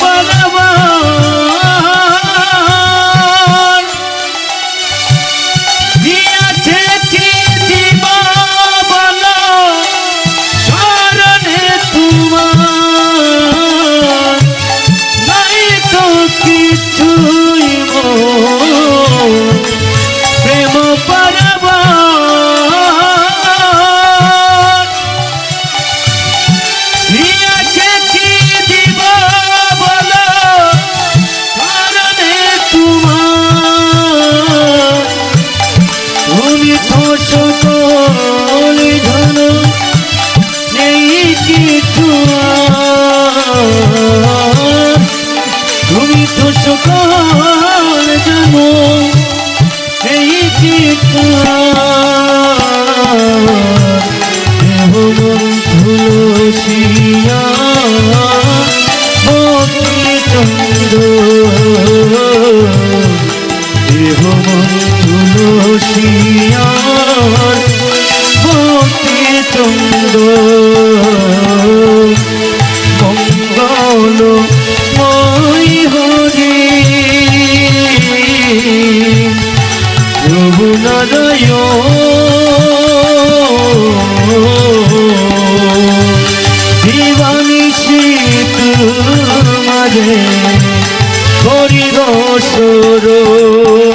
পালাবা সুখ করি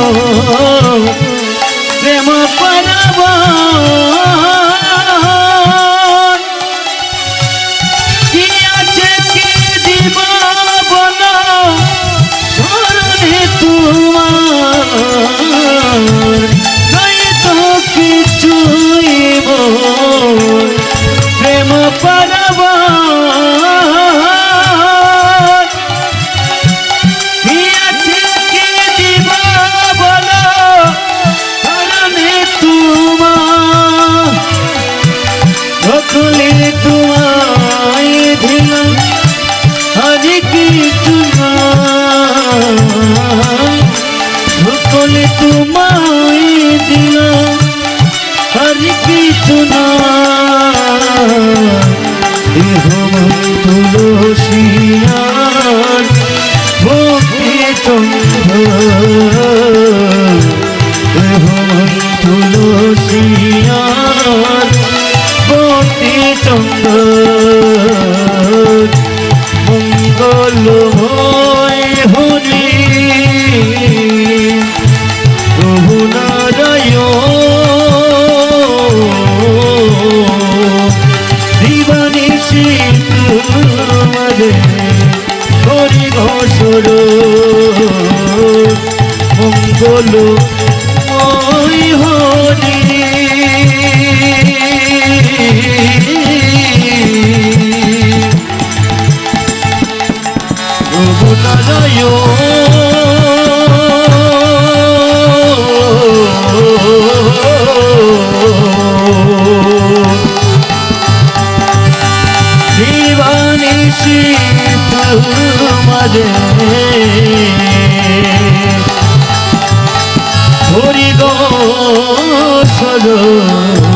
हो সকলে ঘোষর মঙ্গল ওই হরি। প্রভু সদা